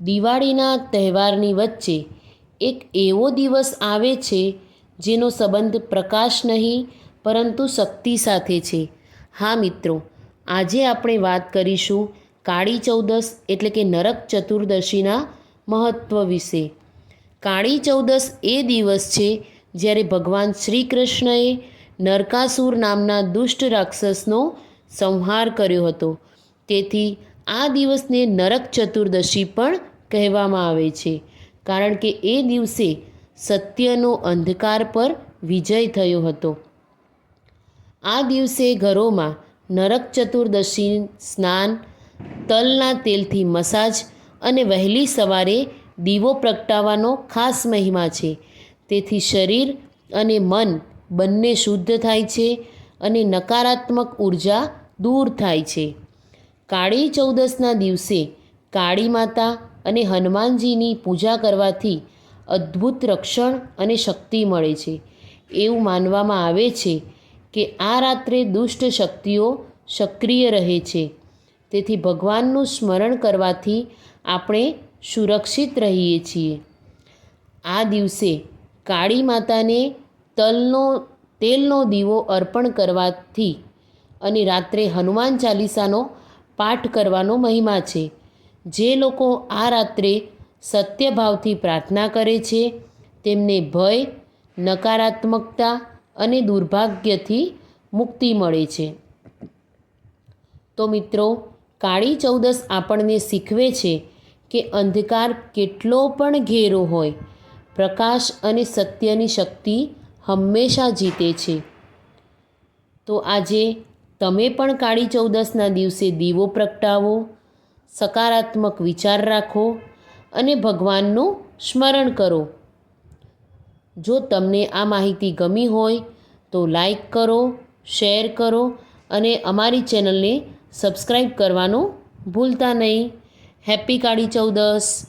દિવાળીના તહેવારની વચ્ચે એક એવો દિવસ આવે છે જેનો સંબંધ પ્રકાશ નહીં, પરંતુ શક્તિ સાથે છે. હા મિત્રો, આજે આપણે વાત કરીશું કાળી ચૌદસ એટલે કે નરક ચતુર્દશીના મહત્ત્વ વિશે. કાળી ચૌદસ એ દિવસ છે જ્યારે ભગવાન શ્રી કૃષ્ણએ નરકાસુર નામના દુષ્ટ રાક્ષસનો સંહાર કર્યો હતો. તેથી આ દિવસને નરક ચતુર્દશી પણ કહેવામાં આવે છે. કારણ કે એ દિવસે સત્યનો અંધકાર પર વિજય થયો હતો. આ દિવસે ઘરોમાં નરક ચતુર્દશી સ્નાન, તલના તેલથી મસાજ અને વહેલી સવારે દીવો પ્રગટાવવાનો ખાસ મહિમા છે. તેથી શરીર અને મન બંને શુદ્ધ થાય છે અને નકારાત્મક ઊર્જા દૂર થાય છે. કાળી ચૌદસના દિવસે કાળી માતા અને હનુમાનજીની પૂજા કરવાથી અદ્ભુત રક્ષણ અને શક્તિ મળે છે. એવું માનવામાં આવે છે કે આ રાત્રે દુષ્ટ શક્તિઓ સક્રિય રહે છે. તેથી ભગવાનનું સ્મરણ કરવાથી આપણે સુરક્ષિત રહીએ છીએ. આ દિવસે કાળી માતાને તલનો, તેલનો દીવો અર્પણ કરવાથી અને રાત્રે હનુમાન ચાલીસાનો પાઠ કરવાનો મહિમા છે. જે લોકો આ રાત્રે સત્યભાવથી પ્રાર્થના કરે છે, તેમને ભય, નકારાત્મકતા અને દુર્ભાગ્યથી મુક્તિ મળે છે. તો મિત્રો, કાળી ચૌદસ આપણને શીખવે છે કે અંધકાર કેટલો પણ ઘેરો હોય, પ્રકાશ અને સત્યની શક્તિ હંમેશા જીતે છે. તો આજે તમે પણ કાળી ચૌદસના દિવસે દીવો પ્રગટાવો સકારાત્મક વિચાર રાખો અને ભગવાનનું સ્મરણ કરો. જો તમને આ માહિતી ગમી હોય તો લાઈક કરો, શેર કરો અને અમારી ચેનલને સબસ્ક્રાઈબ કરવાનું ભૂલતા નહીં. હેપી કાળી ચૌદસ.